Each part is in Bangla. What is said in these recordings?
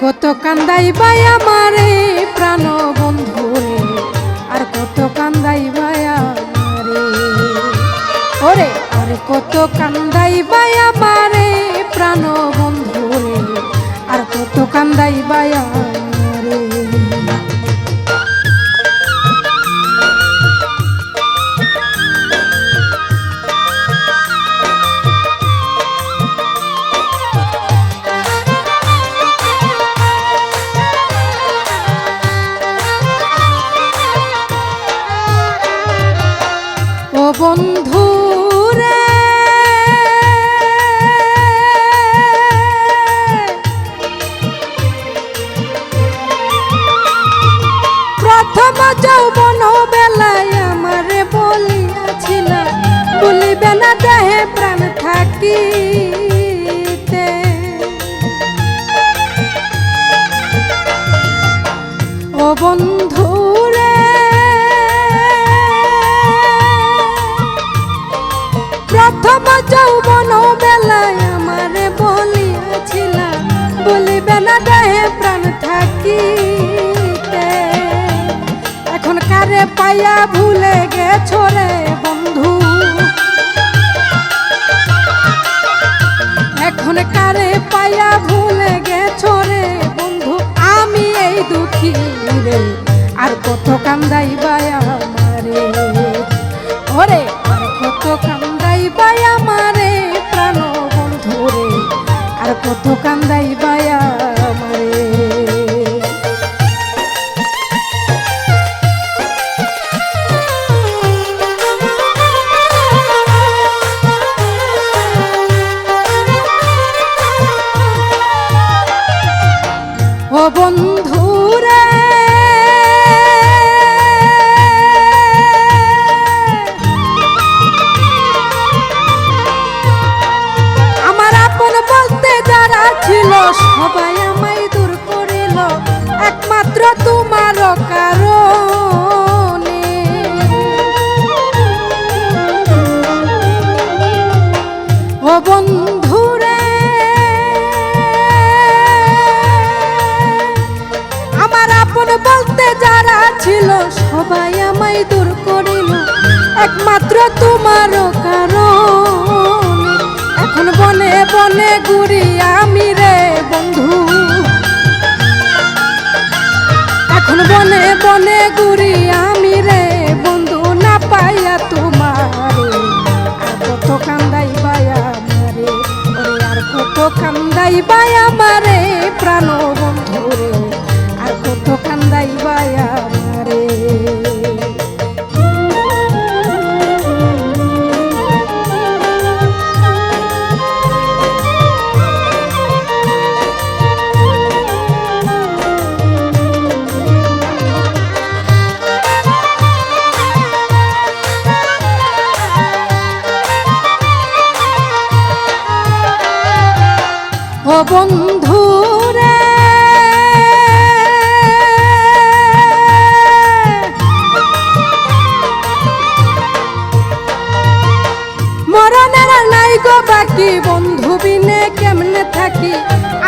কত কান্দাই বাই আমারে প্রাণ বন্ধু আর কত কান্দাই বাই আমারে। ওরে, আর কত কান্দাই বাই আমারে প্রাণ বন্ধু আর কত কান্দাই বাই বন্ধু রে। প্রথম যৌবন বেলায় আমারে বলিয়াছিল বলিবে না দেহে প্রাণ থাকিতে। ও বন্ধু বলিবে না দেহে প্রাণ থাকিতে। এখন কারে পাইয়া ভুলে গেছো রে বন্ধু? এখন কারে পাইয়া ভুলে গেছো রে বন্ধু? আমি এই দুঃখী রে, আর কত কান্দাই আমারে। ওরে, আর কত কান্দাই আমারে প্রাণ বন্ধু রে, আর কত কান্দাই সবাই আমায় দূর করিল, একমাত্র তোমার কারণে। ও রে আমার আপন বলতে যারা ছিল, সবাই আমায় দূর করিল, একমাত্র তোমার কারণ। এখন বনে বনে ঘুরি আমি বনে বনে ঘুরি বন্ধু রে। মরণের নাই গো বাকি, বন্ধু বিনে কেমনে থাকি?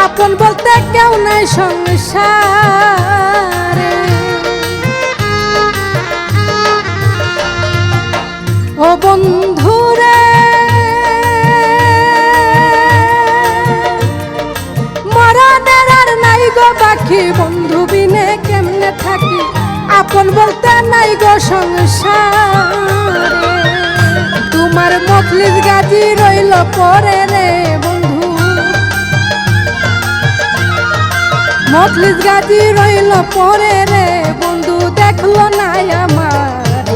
আপন বলতে কেউ নাই সংসারে। আপন বলতে নাই গো সংসারে। তোমার মখলিস গাজি রইল পরে রে বন্ধু। মখলিস গাজি রইল পরে রে বন্ধু, দেখল না আমার।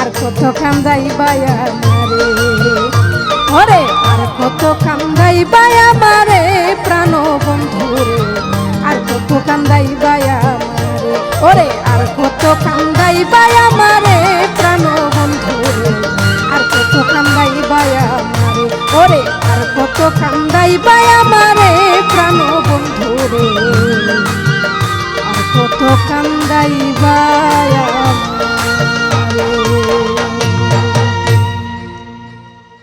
আর কত কান্দাই বায়া মারে কান্দাই বায়া মারে প্রাণ বন্ধু আর কত কান্দাই বায়া মারে ওরে, আর কত কান্দাই বায়া মারে প্রাণ বন্ধু রে। আর কত কান্দাই বা